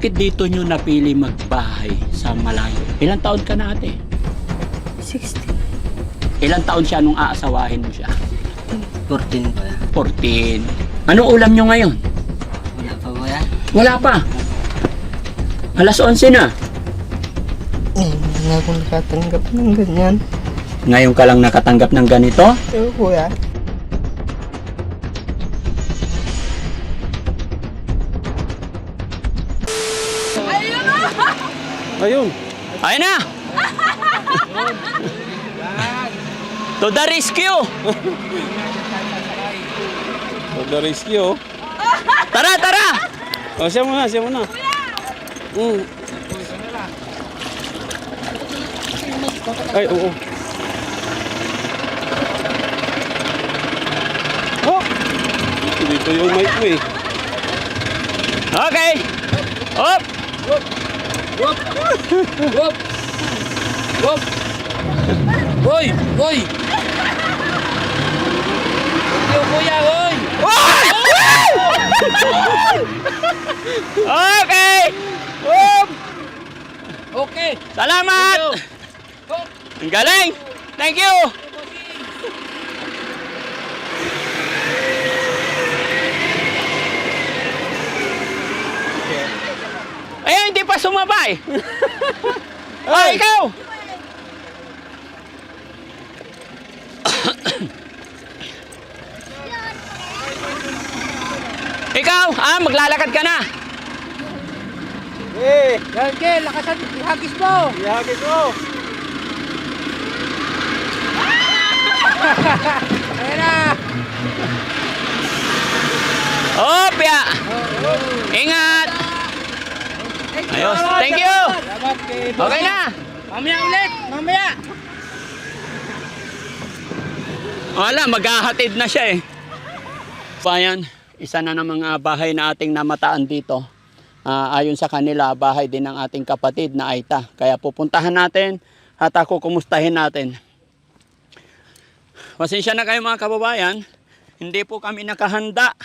Bakit dito nyo napili magbahay sa malayo? Ilang taon ka na ate? 60. Ilang taon siya nung aasawahin mo siya? 14 kuya. 14. Anong ulam nyo ngayon? Wala pa kuya. Wala pa. Alas 11 na. Hindi na ako nakatanggap ng ganyan. Ngayon ka lang nakatanggap ng ganito? Oo kuya. Ayun. Ayun na! to the rescue! For the rescue. Tara, tara! Oh, siya muna, siya muna. Mm. Ay, oo. Oh! Dito yung mic mo eh. Okay! Up! Hoy! Hoy! Yo, kuya, hoy! Okay! Up! Okay! Salamat! Ang galing! Thank you! Ayun, hindi pa sumabay. oh, ikaw! ikaw, ah, maglalakad ka na. Eh! Yan, lakasan, ihagis mo! Ihagis mo! Ayan na! Opya! Ingat! Ayos, thank you! Okay na! Mamaya ulit! Mamaya! Wala, maghahatid na siya eh. Bayan, isa na ng mga bahay na ating namataan dito. Ah, ayon sa kanila, bahay din ng ating kapatid na Aita. Kaya pupuntahan natin at ako kumustahin natin. Pasensya na kayo mga kababayan, hindi po kami nakahanda.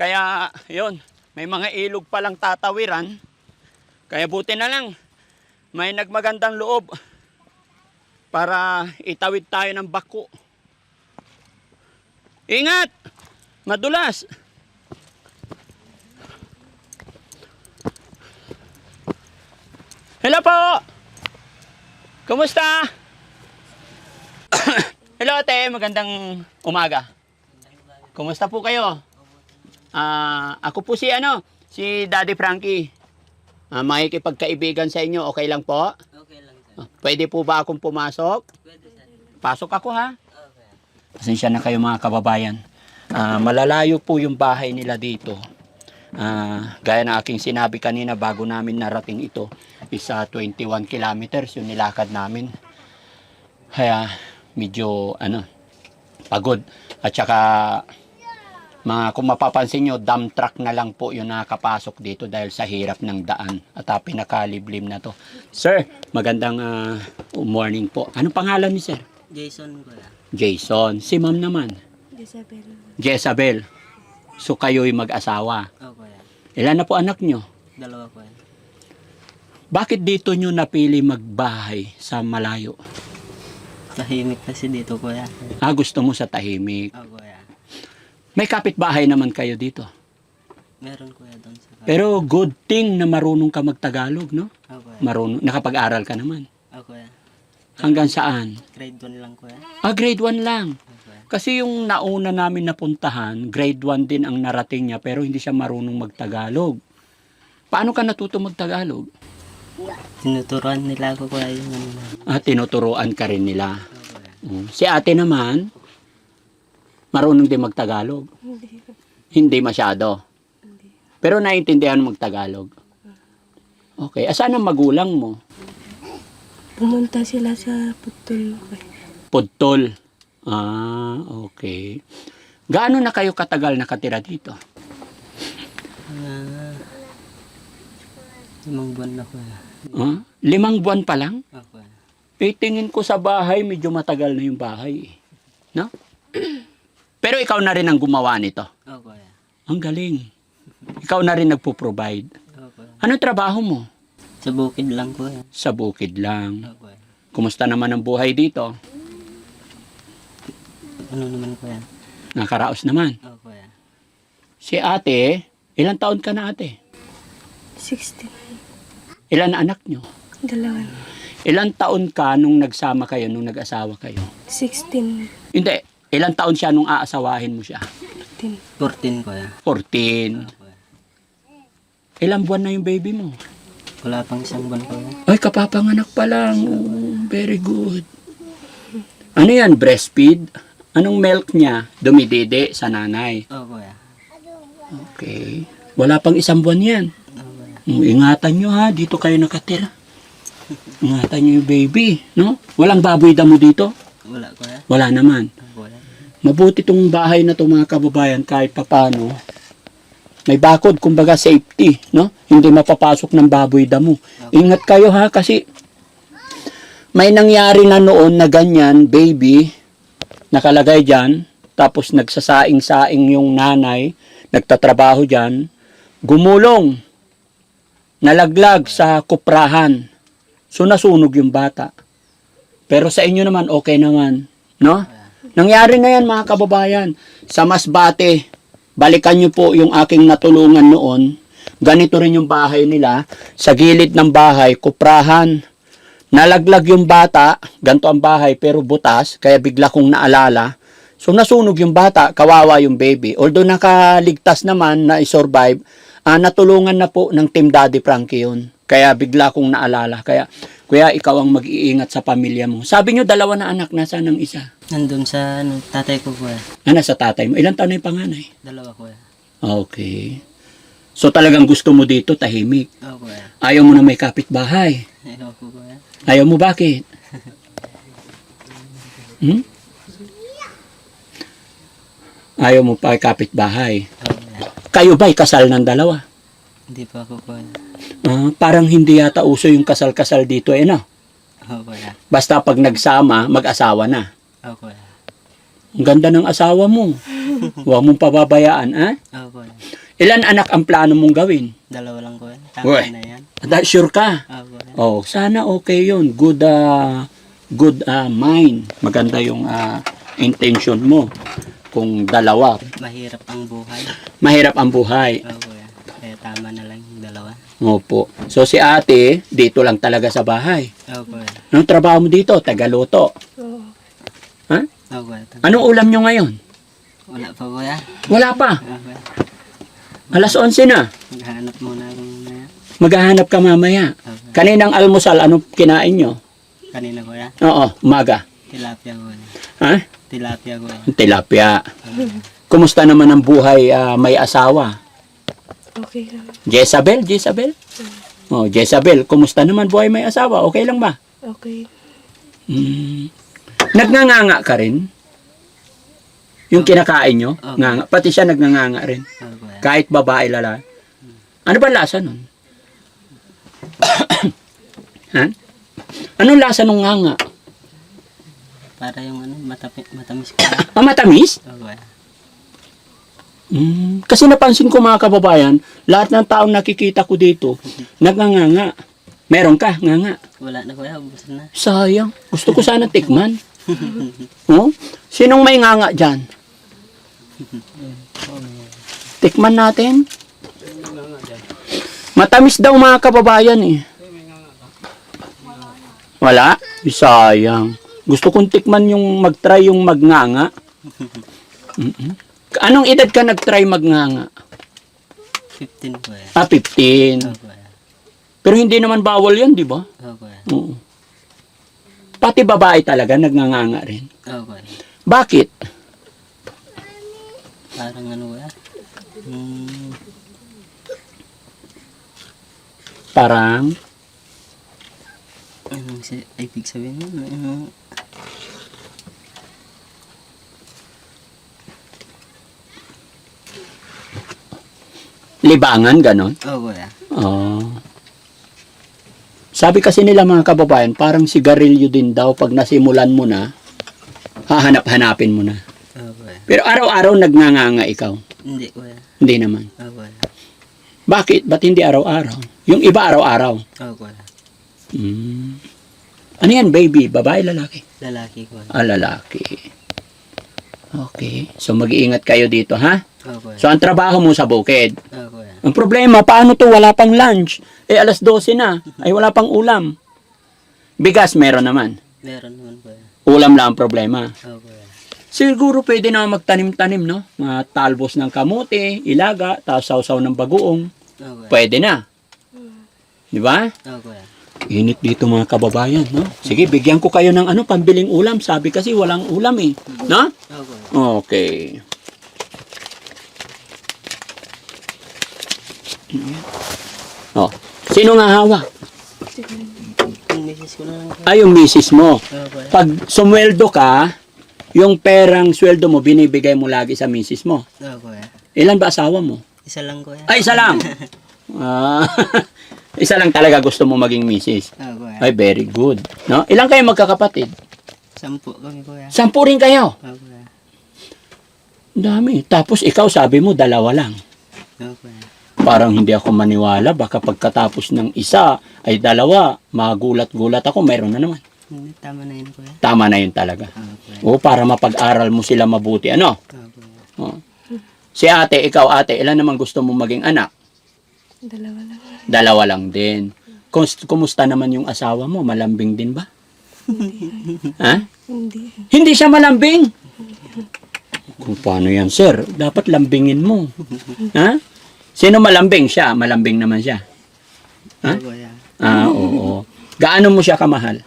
Kaya yon, may mga ilog palang tatawiran. Kaya buti na lang, may nagmagandang loob para itawid tayo ng bako. Ingat! Madulas! Hello po! Kumusta? Hello ate, magandang umaga. Kumusta po kayo? Ah, ako po si ano, si Daddy Frankie. Ah, makikipagkaibigan sa inyo, okay lang po? Okay lang sir. Ah, Pwede po ba akong pumasok? Pwede sir. Pasok ako ha. Okay. Pasensya na kayo mga kababayan. Ah, malalayo po yung bahay nila dito. Ah, gaya na aking sinabi kanina bago namin narating ito, isa 21 kilometers yung nilakad namin. Kaya medyo ano, pagod. At saka mga kung mapapansin nyo, dump truck na lang po yung nakapasok dito dahil sa hirap ng daan. At ah, pinakaliblim na to. Sir, magandang ah, morning po. Anong pangalan ni sir? Jason kuya. Jason. Si ma'am naman. Isabel. Jezabel. So kayo'y mag-asawa. Oo kuya. Ilan na po anak nyo? Dalawa kuya. Bakit dito nyo napili magbahay sa malayo? Tahimik kasi dito kuya. Ah, gusto mo sa tahimik. Oo kuya. May kapitbahay naman kayo dito. Meron kuya doon sa Pero good thing na marunong ka magtagalog, no? Oo kuya. Marunong, nakapag-aral ka naman. Oo kuya. Hanggang saan? Grade 1 lang kuya. Ah, grade 1 lang. Oo kuya. Kasi yung nauna namin napuntahan, grade 1 din ang narating niya pero hindi siya marunong magtagalog. Paano ka natuto magtagalog? Tinuturuan nila ako kuya yung ano. Ah, tinuturuan ka rin nila. Kuya. Mm. Si ate naman, marunong din magtagalog. Hindi. Hindi masyado. Pero naiintindihan mo magtagalog. Okay. Asan ang magulang mo? Pumunta sila sa putol. Pudtol. Ah, okay. Gaano na kayo katagal nakatira dito? Ah, limang buwan na kuya. Ah, limang buwan pa lang? Oo kuya. Eh, tingin ko sa bahay, medyo matagal na yung bahay. eh. No? Pero ikaw na rin ang gumawa nito. Kuya. Ang galing. Ikaw na rin nagpo-provide. Kuya. Anong trabaho mo? Sa bukid lang kuya. Sa bukid lang. Oo kuya. Kumusta naman ang buhay dito? Ano naman kuya? Nakaraos naman. Oo kuya. Si ate, ilang taon ka na ate? 16. Ilan na anak nyo? Dalawa. Ilang taon ka nung nagsama kayo, nung nag-asawa kayo? 16. Hindi, ilang taon siya nung aasawahin mo siya? 10. 14 kuya. 14. Oo kuya. Ilang buwan na yung baby mo? Wala pang isang buwan kuya. Ay, kapapanganak pa lang. Oh, very good. Ano yan, breastfeed? Anong milk niya? Dumidede sa nanay. Oo kuya. Okay. Wala pang isang buwan yan. Oo kuya. Mm, Ingatan nyo ha, dito kayo nakatira. Ingatan nyo yung baby, no? Walang baboy damo dito? Wala kuya. Wala naman. Mabuti tong bahay na to mga kababayan kahit papano. May bakod, kumbaga safety, no? Hindi mapapasok ng baboy damo. Ingat kayo ha kasi may nangyari na noon na ganyan, baby, nakalagay dyan, tapos nagsasaing-saing yung nanay, nagtatrabaho dyan, gumulong, nalaglag sa kuprahan. So nasunog yung bata. Pero sa inyo naman, okay naman. No? Nangyari na yan mga kababayan. Sa Masbate, balikan nyo po yung aking natulungan noon. Ganito rin yung bahay nila. Sa gilid ng bahay, kuprahan. Nalaglag yung bata, ganito ang bahay pero butas, kaya bigla kong naalala. So nasunog yung bata, kawawa yung baby. Although nakaligtas naman na i-survive, ah, natulungan na po ng Team Daddy Frankie yun. Kaya bigla kong naalala. Kaya, kuya, ikaw ang mag-iingat sa pamilya mo. Sabi nyo, dalawa na anak, nasa ng isa? Nandun sa ano, tatay ko kuya. Ah, nasa tatay mo. Ilang taon na yung panganay? Dalawa kuya. Okay. So talagang gusto mo dito, tahimik. Oo kuya. Ayaw mo na may kapitbahay. Ayaw ko kuya. Ayaw mo bakit? Hmm? Ayaw mo pa kapitbahay. Oo kuya. Kayo ba'y kasal ng dalawa? Hindi pa ako kuya. Ah, parang hindi yata uso yung kasal-kasal dito eh no? Oo kuya. Basta pag nagsama, mag-asawa na. Ang ganda ng asawa mo. Huwag mong pababayaan, ha? Kuya. Ilan anak ang plano mong gawin? Dalawa lang kuya. Uy. Tama na yan. Da- Sure ka? Kuya. Oh, sana okay 'yun. Good ah, good ah, mind. Maganda yung ah, intention mo. Kung dalawa, Mahirap ang buhay. mahirap ang buhay. Kuya. Kaya tama na lang yung dalawa. Opo. So si ate, dito lang talaga sa bahay. Kuya. Anong trabaho mo dito? Tagaluto. Oo. Tama. Anong ulam nyo ngayon? Wala pa kuya. Wala pa. Alas 11 na. Maghanap muna akong na Maghahanap ka mamaya. Oo kuya. Kaninang almusal, anong kinain nyo? Kanina kuya. Oo, umaga. Tilapia kuya. Ha? Tilapia kuya. Tilapia. Kumusta naman ang buhay ah, may asawa? Okay lang. Jezabel, Jezabel? Oh, Jezabel, kumusta naman buhay may asawa? Okay lang ba? Okay. Hmm. Nagnganganga ka rin? Yung kinakain nyo? Oo. Nganga. Pati siya nagnganganga rin. Kuya. Kahit babae lala. Ano ba lasa nun? ha? Anong lasa nung nganga? Para yung ano, matapi, matamis kuya. Ah, matamis? Oo kuya. Hmm. Kasi napansin ko mga kababayan, lahat ng taong nakikita ko dito, nagnganganga. Meron ka, nganga. Wala na kuya. Ubus na. Sayang. Gusto ko sana tikman. oh? Sinong may nganga dyan? Tikman natin. Matamis daw mga kababayan eh. Wala? Sayang. Gusto kong tikman yung mag-try yung magnganga. Mm-mm. Anong edad ka nag-try magnganga? 15 kuya. Ah, 15. Oo kuya. Pero hindi naman bawal yan, di ba? Kuya. Oo. Pati babae talaga nagnganganga rin. Oo kuya. Bakit? Parang ano kuya. Hmm, Parang, anong si, ibig sabihin nun? Ano, libangan, ganon. oo kuya. Oh. Sabi kasi nila mga kababayan, parang sigarilyo din daw pag nasimulan mo na, hahanap-hanapin mo na. Oo kuya. Pero araw-araw nagnganganga ikaw. Hindi kuya. Hindi naman. Oo kuya. Bakit? Ba't hindi araw-araw? Yung iba araw-araw. Oo, kuya. Mm. Ano yan, baby? Babae, lalaki? Lalaki, kuya. Ah, lalaki. Okay. So, mag-iingat kayo dito, ha? Oo, kuya. So, ang trabaho mo sa bukid. Oo, kuya. Ang problema, paano to? Wala pang lunch. Eh, alas 12 na. Ay, wala pang ulam. Bigas, meron naman. Meron naman, kuya. Ulam lang ang problema. Kuya. Siguro pwede na magtanim-tanim, no? Mga talbos ng kamote, ilaga, tapos sausaw ng bagoong. Oo, kuya. Pwede na. Di ba? Kuya. Init dito mga kababayan, no? Sige, bigyan ko kayo ng ano, pambiling ulam. Sabi kasi walang ulam eh. No? Okay. Oh, sino nga hawak? Ay, yung misis mo. Pag sumweldo ka, yung perang sweldo mo, binibigay mo lagi sa misis mo. Ilan ba asawa mo? Isa lang, kuya. Ay, isa lang. Ah, isa lang talaga gusto mo maging misis. Ay, very good. No? Ilan kayo magkakapatid? Sampu kami, kuya. Sampu rin kayo. Dami. Tapos ikaw sabi mo dalawa lang. Oo, kuya. Parang hindi ako maniwala. Baka pagkatapos ng isa ay dalawa, magulat-gulat ako. Mayroon na naman. Hindi, tama na yun, kuya. Tama na yun talaga. Oo, kuya. O para mapag-aral mo sila mabuti. Ano? Oo, kuya. O. Si ate, ikaw ate, ilan naman gusto mo maging anak? Dalawa lang. Dalawa lang din. Kumusta naman yung asawa mo? Malambing din ba? ha? Hindi. Hindi siya malambing. Kung paano yan, sir? Dapat lambingin mo. Ha? Sino malambing? Siya. Malambing naman siya. Ha? Ah, oo. Gaano mo siya kamahal?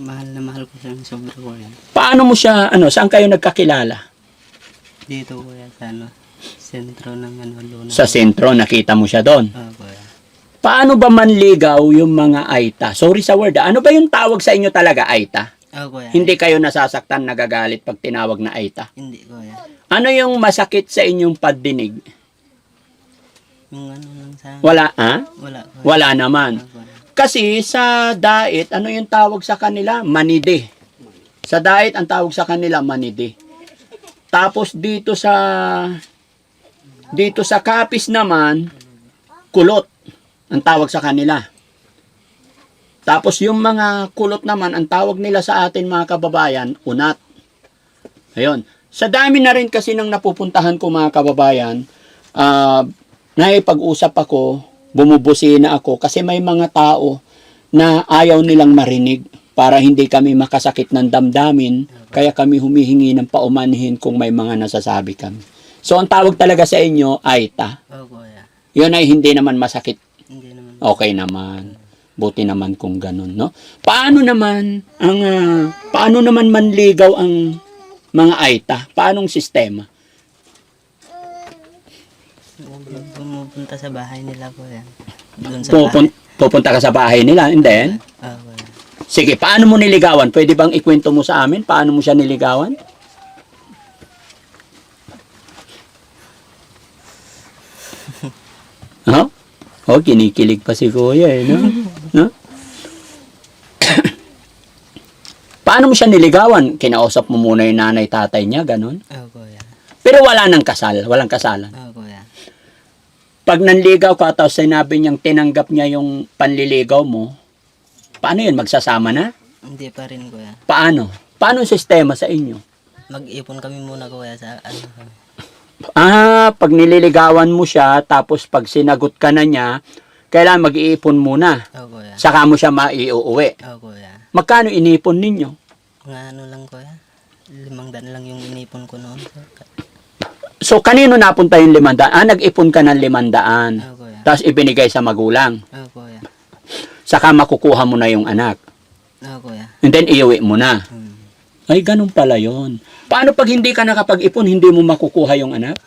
Mahal na mahal ko siyang sobra, kuya. Paano mo siya, ano, saan kayo nagkakilala? Dito, kuya, sa ano, sentro ng ano, Luna. Sa sentro, nakita mo siya doon. Oo, kuya. Paano ba manligaw yung mga Aita? Sorry sa word, ah. ano ba yung tawag sa inyo talaga, Aita? Oo, kuya. Hindi kayo nasasaktan, nagagalit pag tinawag na Aita? Hindi, kuya. Ano yung masakit sa inyong pagdinig? Yung ano lang sa... Wala, ha? Wala. Wala naman. Kasi sa diet, ano yung tawag sa kanila? Manide. Sa diet, ang tawag sa kanila, manide. Tapos dito sa dito sa kapis naman, kulot. Ang tawag sa kanila. Tapos yung mga kulot naman, ang tawag nila sa atin mga kababayan, unat. Ayun. Sa dami na rin kasi nang napupuntahan ko mga kababayan, ah naipag-usap ako, bumubusina ako kasi may mga tao na ayaw nilang marinig para hindi kami makasakit ng damdamin kaya kami humihingi ng paumanhin kung may mga nasasabi kami. So ang tawag talaga sa inyo ay ta. Oo, kuya. Yun ay hindi naman masakit. Okay naman. Buti naman kung ganun, no? Paano naman ang ah, paano naman manligaw ang mga aita? Paanong sistema? Pumupunta sa bahay nila, kuya. Doon sa Pupun- pupunta ka sa bahay nila and then bahay. Kuya. Sige, paano mo niligawan? Pwede bang ikwento mo sa amin? Paano mo siya niligawan? Ha? Oh, kinikilig pa si Kuya eh, no? no? paano mo siya niligawan? Kinausap mo muna yung nanay, tatay niya, ganun? Oo, kuya. Pero wala nang kasal, walang kasalan. Kuya. Pag nanligaw ka, tapos sinabi niyang tinanggap niya yung panliligaw mo, paano yun? Magsasama na? Hindi pa rin, kuya. Paano? Paano ang sistema sa inyo? Mag-ipon kami muna, kuya, sa ano. Ah, pag nililigawan mo siya, tapos pag sinagot ka na niya, kailangan mag-iipon muna. Oo, kuya. Saka mo siya maiuuwi. Oo, kuya. Magkano inipon ninyo? Mga ano lang, kuya. Limang daan lang yung inipon ko noon. So, kanino napunta yung limandaan? Ah, nag-ipon ka ng limandaan. Oo, kuya. Tapos ibinigay sa magulang. Oo, kuya. Saka makukuha mo na yung anak. Oo, kuya. And then, iuwi mo na. Hmm. Ay, ganun pala yon. Paano pag hindi ka nakapag-ipon, hindi mo makukuha yung anak?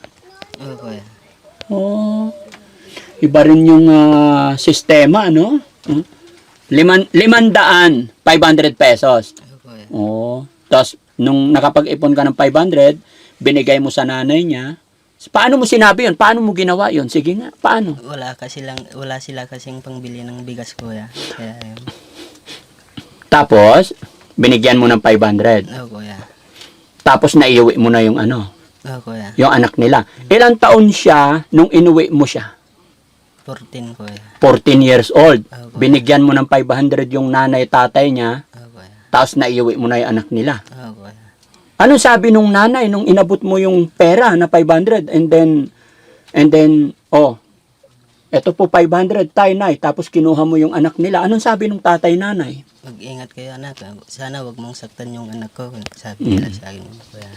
Oo, kuya. Oh, iba rin yung ah, sistema, ano? Hmm? Liman, limandaan, 500 pesos. Oo, kuya. Oo. Tapos, nung nakapag-ipon ka ng 500, binigay mo sa nanay niya. Paano mo sinabi yun? Paano mo ginawa yun? Sige nga, paano? Wala kasi lang, wala sila kasing pangbili ng bigas, kuya. Kaya yun. Tapos, binigyan mo ng 500. Oo, kuya. Tapos, naiuwi mo na yung ano, Oo, kuya. yung anak nila. Ilang taon siya nung inuwi mo siya? 14 kuya. 14 years old. Binigyan mo ng 500 yung nanay tatay niya, Oo kuya. tapos naiuwi mo na yung anak nila. Anong sabi nung nanay nung inabot mo yung pera na 500 and then and then oh eto po 500 tay nay tapos kinuha mo yung anak nila. Anong sabi nung tatay nanay? Mag-ingat kayo anak. Sana wag mong saktan yung anak ko. Sabi Mm. nila sa akin kuya.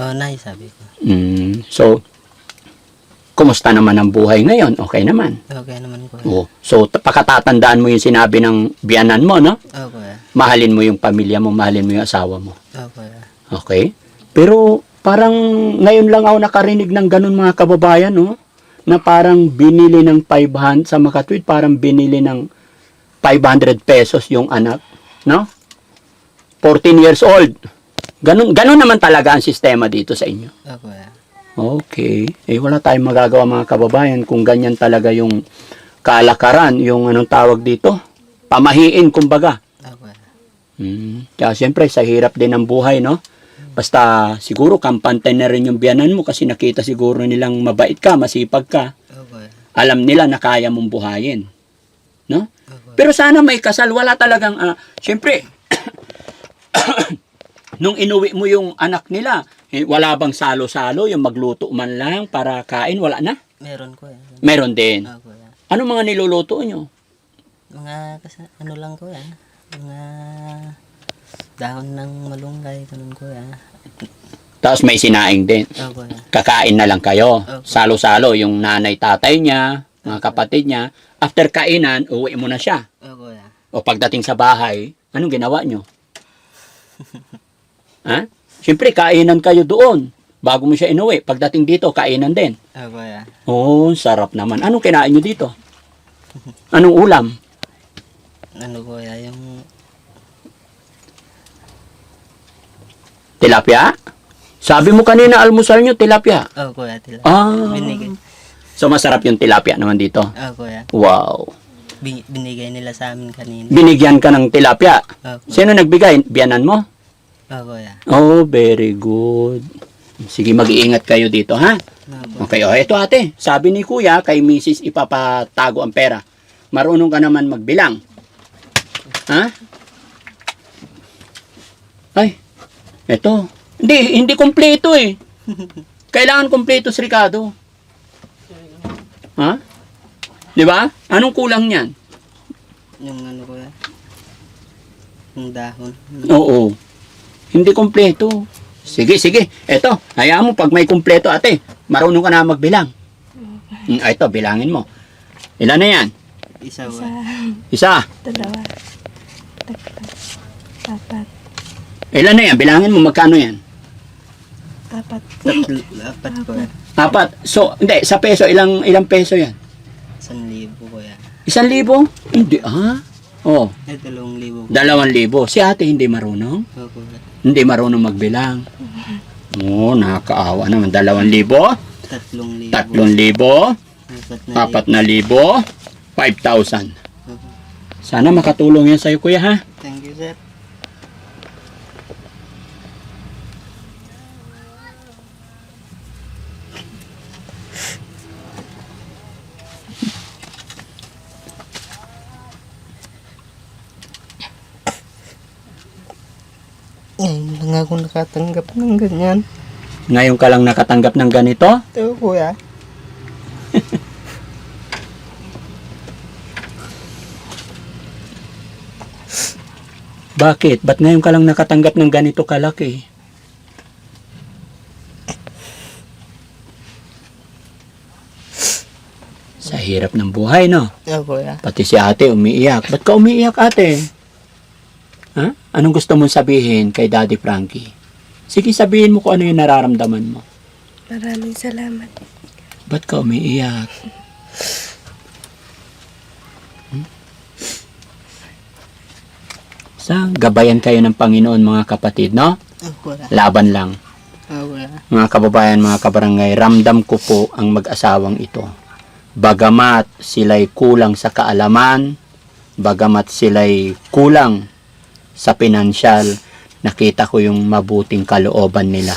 Oo nay, sabi ko. Mm, so kumusta naman ang buhay ngayon? Okay naman. Okay naman kuya. Oh, so pakatatandaan mo yung sinabi ng biyanan mo, no? Oo kuya. Mahalin mo yung pamilya mo, mahalin mo yung asawa mo. Okay? Pero parang ngayon lang ako nakarinig ng ganun mga kababayan, no? Na parang binili ng 500 sa Makatwid, parang binili ng 500 pesos yung anak, no? 14 years old. Ganun, ganun naman talaga ang sistema dito sa inyo. Kuya. Okay. Eh, wala tayong magagawa mga kababayan kung ganyan talaga yung kalakaran, yung anong tawag dito? Pamahiin, kumbaga. Kuya. Hmm. Kaya siyempre, sa hirap din ng buhay, no? Basta siguro kampante na rin yung biyanan mo kasi nakita siguro nilang mabait ka, masipag ka. Oo kuya. Alam nila na kaya mong buhayin. No? Oo kuya. Pero sana may kasal, wala talagang, ah, siyempre, nung inuwi mo yung anak nila, eh, wala bang salo-salo, yung magluto man lang para kain, wala na? Meron kuya. Meron din. Oo kuya. Ano mga niluluto nyo? Mga kasa, ano lang kuya. Mga dahon ng malunggay, ganun kuya. Tapos may sinaing din. Oo kuya. Kakain na lang kayo. Opo. Salo-salo, yung nanay, tatay niya, mga kapatid niya. After kainan, uwi mo na siya. Kuya. O pagdating sa bahay, anong ginawa nyo? ha? Siyempre, kainan kayo doon. Bago mo siya inuwi. Pagdating dito, kainan din. Oo kuya. Oh, sarap naman. Anong kinain nyo dito? Anong ulam? Ano kuya, yung Tilapia? Sabi mo kanina, almusal nyo, tilapia. Oo kuya, tila. Ah. Binigay. So, masarap yung tilapia naman dito. Oo kuya. Wow. Bi- binigay nila sa amin kanina. Binigyan ka ng tilapia. Oo kuya. Sino nagbigay? Biyanan mo? Oo kuya. Oh, very good. Sige, mag-iingat kayo dito, ha? Kuya. Okay, oh, ito ate. Sabi ni kuya, kay Mrs. ipapatago ang pera. Marunong ka naman magbilang. Ha? Ay, ito. Hindi, hindi kompleto eh. Kailangan kompleto si Ricardo. Ha? Di ba? Anong kulang niyan? Yung ano kuya. Yung dahon. Oo. Hindi kompleto. Sige, sige. Eto, hayaan mo pag may kompleto ate. Marunong ka na magbilang. Mm, ito, bilangin mo. Ilan na yan? Isa Isa. Isa. dalawa, tatlo, apat, Ilan na yan? Bilangin mo magkano yan? apat, Tatlo, apat kuya. Apat. So, hindi, sa peso, ilang ilang peso yan? Isang libo kuya. Isang libo? Hindi, ah. Oh, Eh, dalawang libo. dalawang libo. Si ate hindi marunong? Oo kuya. Hindi marunong magbilang. Oo, oh, nakakaawa naman. Dalawang libo, Tatlong libo. tatlong libo, Apat na apat na libo, 5,000. libo. Oo. Sana makatulong yan sa'yo, kuya, ha? Thank you sir. Ngayon lang ako nakatanggap ng ganyan. Ngayon ka lang nakatanggap ng ganito? Ito kuya. Bakit? Ba't ngayon ka lang nakatanggap ng ganito kalaki? Sa hirap ng buhay, no? Ito kuya. Pati si ate umiiyak. Ba't ka umiiyak, ate? Ha? Anong gusto mong sabihin kay Daddy Frankie? Sige, sabihin mo kung ano yung nararamdaman mo. maraming salamat. Ba't ka umiiyak? Hmm? Sa gabayan kayo ng Panginoon mga kapatid, no? Laban lang. Kuya. Mga kababayan, mga kabarangay, ramdam ko po ang mag-asawang ito. Bagamat sila'y kulang sa kaalaman, bagamat sila'y kulang sa pinansyal, nakita ko yung mabuting kalooban nila.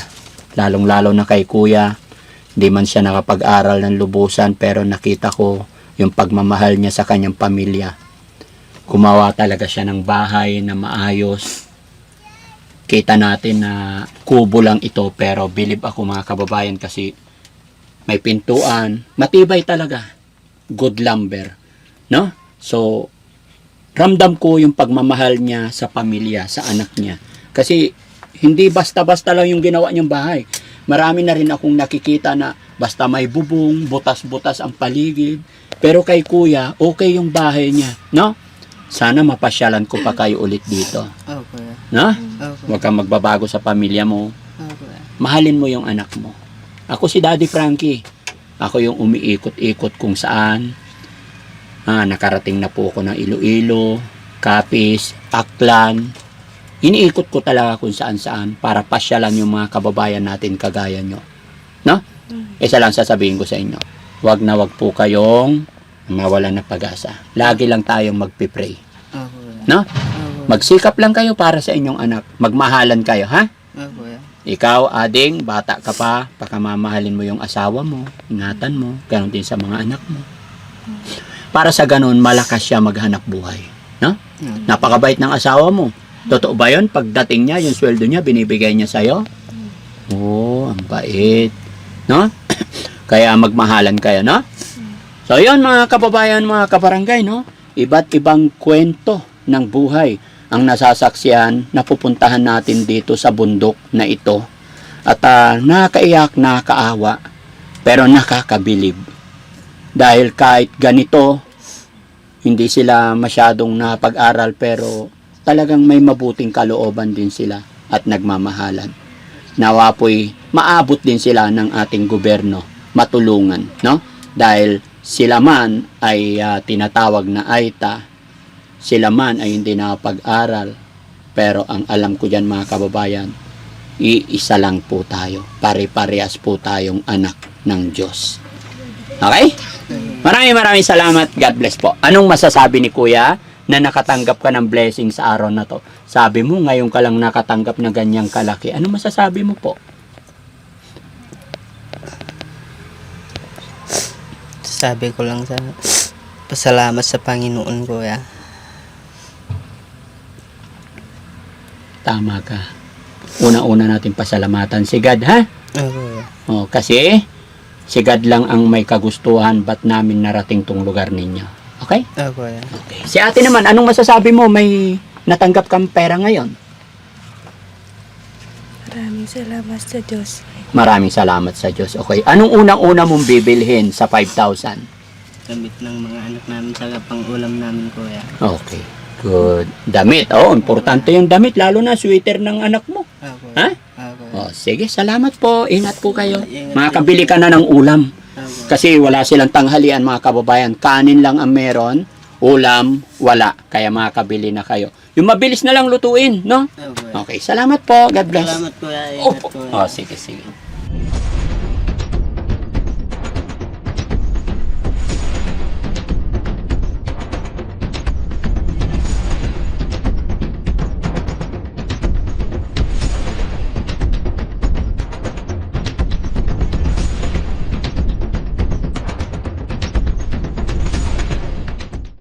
Lalong-lalo na kay kuya, di man siya nakapag-aral ng lubusan, pero nakita ko yung pagmamahal niya sa kanyang pamilya. Gumawa talaga siya ng bahay na maayos. Kita natin na kubo lang ito pero bilib ako mga kababayan kasi may pintuan, matibay talaga. Good lumber, no? So ramdam ko yung pagmamahal niya sa pamilya, sa anak niya. Kasi hindi basta-basta lang yung ginawa niyang bahay. Marami na rin akong nakikita na basta may bubong, butas-butas ang paligid. Pero kay kuya, okay yung bahay niya, no? Sana mapasyalan ko pa kayo ulit dito, Oo, kuya. no? Oo, kuya. Huwag kang magbabago sa pamilya mo. Oo, kuya. Mahalin mo yung anak mo. Ako si Daddy Frankie. Ako yung umiikot-ikot kung saan. Ah, nakarating na po ako ng Iloilo, Capiz, Aklan. Iniikot ko talaga kung saan-saan para pasyalan yung mga kababayan natin kagaya nyo. No? Isa lang sasabihin ko sa inyo. Huwag na wag po kayong mawalan ng pag-asa. Lagi lang tayong magpipray. No? Magsikap lang kayo para sa inyong anak. Magmahalan kayo, ha? Ikaw, ading, bata ka pa, pakamamahalin mo yung asawa mo, ingatan mo, ganon din sa mga anak mo. Para sa ganon, malakas siya maghanap buhay. No? Oo. Napakabait ng asawa mo. Totoo ba yun? Pagdating niya, yung sweldo niya, binibigay niya sa'yo? Oo, ang bait. No? Kaya magmahalan kayo, no? So, yun mga kababayan, mga kabarangay, no? Iba't ibang kwento ng buhay ang nasasaksiyan na pupuntahan natin dito sa bundok na ito. At ah, nakakaiyak, nakakaawa, pero nakakabilib. Dahil kahit ganito, hindi sila masyadong napag-aral pero talagang may mabuting kalooban din sila at nagmamahalan. Nawa po'y maabot din sila ng ating gobyerno, matulungan, no? Dahil sila man ay ah, tinatawag na AITA, sila man ay hindi nakapag-aral, pero ang alam ko dyan mga kababayan, iisa lang po tayo. Pare-parehas po tayong anak ng Diyos. Okay? Maraming maraming salamat. God bless po. Anong masasabi ni Kuya na nakatanggap ka ng blessing sa araw na to? Sabi mo, ngayon ka lang nakatanggap ng ganyang kalaki. Anong masasabi mo po? Sabi ko lang sa pasalamat sa Panginoon, kuya. Tama ka. Una-una natin pasalamatan si God, ha? Oo, kuya. Oh, kasi si God lang ang may kagustuhan ba't namin narating tong lugar ninyo. Okay? Oo, kuya. Okay. Si ate naman, anong masasabi mo? May natanggap kang pera ngayon? Maraming salamat sa Diyos. Maraming salamat sa Diyos. Okay. Anong unang-una mong bibilhin sa 5,000? Damit ng mga anak namin sa pang-ulam namin, kuya. Okay. Good. Damit. Oh, importante yung damit. Lalo na sweater ng anak mo. Oo, kuya. Ha? Oh, sige. Salamat po. Ingat po kayo. Makakabili ka na ng ulam. Kasi wala silang tanghalian mga kababayan. Kanin lang ang meron. Ulam, wala. Kaya makakabili na kayo. Yung mabilis na lang lutuin, no? Okay. Salamat po. God bless. Salamat, kuya. Ingat, Opo. Oh, sige, sige.